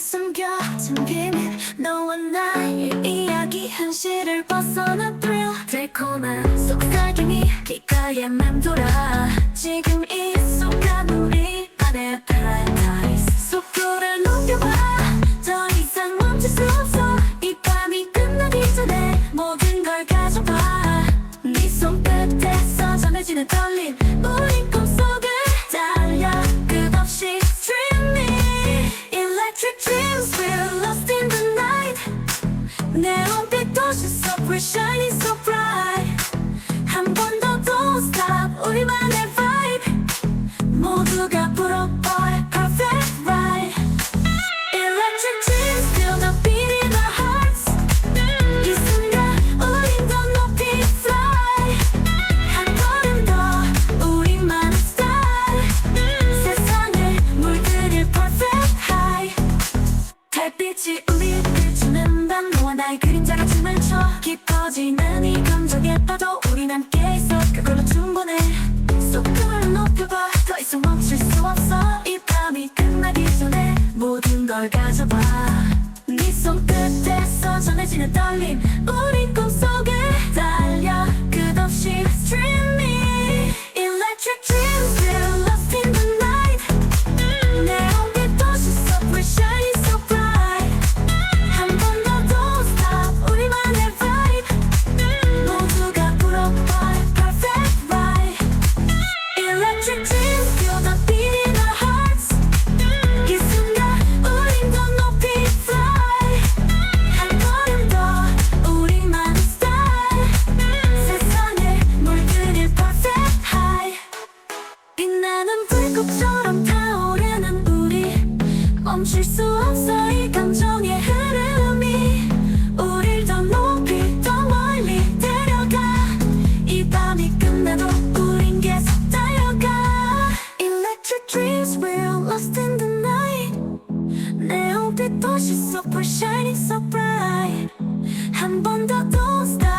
숨겨진 비밀 너와 나의 이야기 현실을 벗어나 thrill 달콤한 속삭임이 귓가에 맴돌아 지금 이 순간 우리 안에 paradise 속도를 높여봐 더 이상 멈출 수 없어 이 밤이 끝나기 전에 모든 걸 가져봐 네 손끝에서 전해지는 떨림 우린 도시 so bright shining so bright 한 번 더 don't stop 우리만의 vibe 모두가 불어버릴 perfect ride Electric dreams feel the beat in our hearts 이 순간 우린 더 높이 fly 한 걸음 더 우리만의 style 세상을 물들일 perfect high 달빛이 깊어지는 이 감정에 빠져 우린 함께 있어. 그걸로 충분해. 속도를 높여봐. 더 이상 멈출 수 없어. 이 밤이 끝나기 전에 모든 걸 가져봐. 네 손끝에서 전해지는 떨림 빛나는 불꽃처럼 타오르는 우리 멈출 수 없어 이 감정의 흐름이 우릴 더 높이 더 멀리 데려가 이 밤이 끝나도 우린 계속 달려가 Electric dreams we're lost in the night 내온빛 도시 so bright shining so bright 한 번 더 don't stop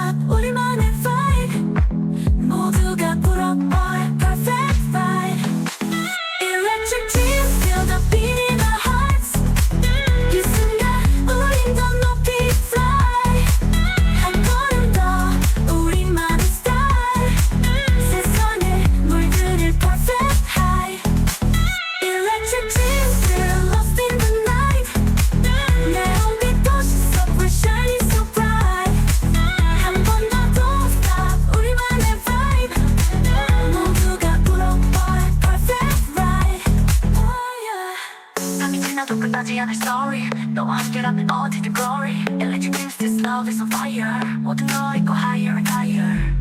밤이 지나도 끝나지 않을 story 너와 함께라면 어디든 glory Electric dreams this love is on fire 모든 걸 잊고 higher and higher